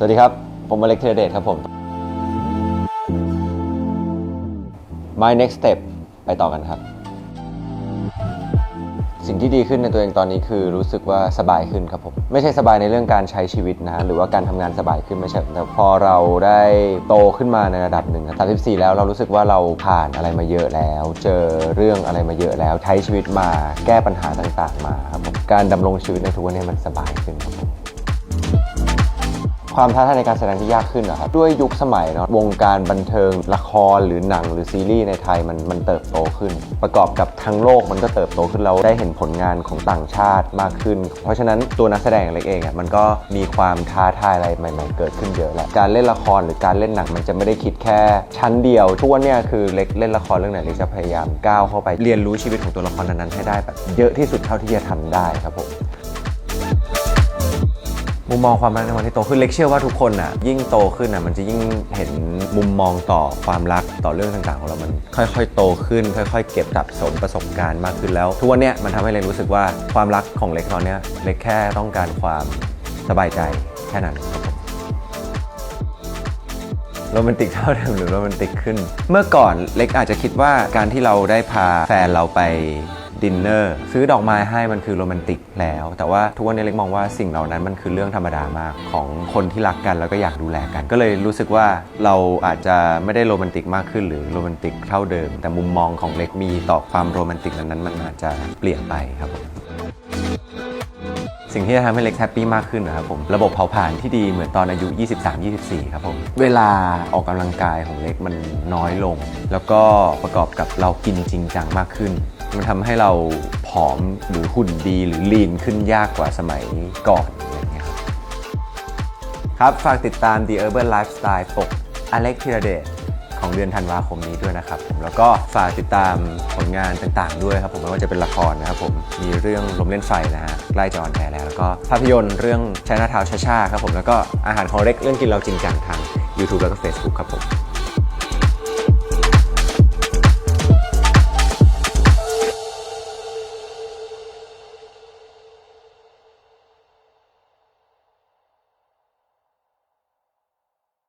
สวัสดีครับ ผมอเล็กเทเดตครับผม My next step ไปต่อกันครับ สิ่งที่ดีขึ้นในตัวเองตอนนี้คือรู้สึกว่าสบายขึ้นครับผม ไม่ใช่สบายในเรื่องการใช้ชีวิตนะหรือว่าการทำงานสบายขึ้นไม่ใช่แต่พอเราได้โตขึ้นมาในระดับหนึ่งสามสิบสี่แล้วเรารู้สึกว่าเราผ่านอะไรมาเยอะแล้ว เจอเรื่องอะไรมาเยอะแล้ว ใช้ชีวิตมาแก้ปัญหาต่าง ๆ มาครับผมการดำรงชีวิตในทุกวันนี้มันสบายขึ้นครับ ความท้าทายในการแสดงที่ยากขึ้นนะครับด้วยยุคสมัยเนาะวงการบันเทิงละครหรือหนังหรือซีรีส์ในไทยมันมันเติบโตขึ้น ประกอบกับทั้งโลกมันก็เติบโตขึ้นเราได้เห็นผลงานของต่างชาติมากขึ้น เพราะฉะนั้นตัวนักแสดงเล็กเองอะมันก็มีความท้าทายอะไรใหม่ ๆ เกิดขึ้นเยอะแหละการเล่นละครหรือการเล่นหนังมันจะไม่ได้คิดแค่ ชั้นเดียวทุกวันเนี่ยคือเล็กเล่นละครเรื่องไหนเล็กจะพยายามก้าวเข้าไปเรียนรู้ชีวิตของตัวละครนั้นๆให้ได้แบบเยอะที่สุดเท่าที่จะทำได้ครับผม มุมมองความรักในวันที่โตขึ้นเล็กเชื่อว่าทุกคนอะยิ่งโตขึ้นอะมันจะยิ่งเห็นมุมมองต่อความรักต่อเรื่องต่างๆของเรามันค่อย ๆ โตขึ้น ค่อย ๆ เก็บสะสมประสบการณ์มากขึ้นแล้วทุกวันเนี้ยมันทำให้เล็กรู้สึกว่าความรักของเล็กตอนเนี้ยเล็กแค่ต้องการความสบายใจแค่นั้นโรแมนติกเท่าเดิมหรือโรแมนติกขึ้น เมื่อก่อนเล็กอาจจะคิดว่าการที่เราได้พาแฟนเราไป ดินเนอร์ซื้อดอกไม้ให้มันคือโรแมนติกแล้ว แต่ว่าทุกวันนี้เล็กมองว่าสิ่งเหล่านั้นมันคือเรื่องธรรมดามากของคนที่รักกันแล้วก็อยากดูแลกัน ก็เลยรู้สึกว่าเราอาจจะไม่ได้โรแมนติกมากขึ้นหรือโรแมนติกเท่าเดิม แต่มุมมองของเล็กมีต่อความโรแมนติกนั้นๆมันอาจจะเปลี่ยนไปครับผมสิ่งที่จะทำให้เล็กแฮปปี้มากขึ้นนะครับผม ระบบเผาผลาญที่ดีเหมือนตอนอายุ 23-24 ครับผม เวลาออกกำลังกายของเล็กมันน้อยลง แล้วก็ประกอบกับเรากินจริงจังมากขึ้น มันทำให้เราผอมหรือหุ่นดีหรือลีนขึ้นยากกว่าสมัยก่อนอะไรอย่างเงี้ยครับครับ ฝากติดตาม The Urban Lifestyle ปกอเล็กธีรเดชของเดือนธันวาคมนี้ด้วยนะครับผมแล้วก็ฝากติดตามผลงานต่างๆ ด้วยครับผมไม่ว่าจะเป็นละครนะครับผมมีเรื่องลมเล่นไฟนะฮะใกล้จะออนแอร์แล้วแล้วก็ภาพยนตร์เรื่องชนะทาวชาชาครับผมแล้วก็อาหารของเล็กเรื่องกินเราจริงจังทาง YouTube แล้วก็ Facebook ครับผม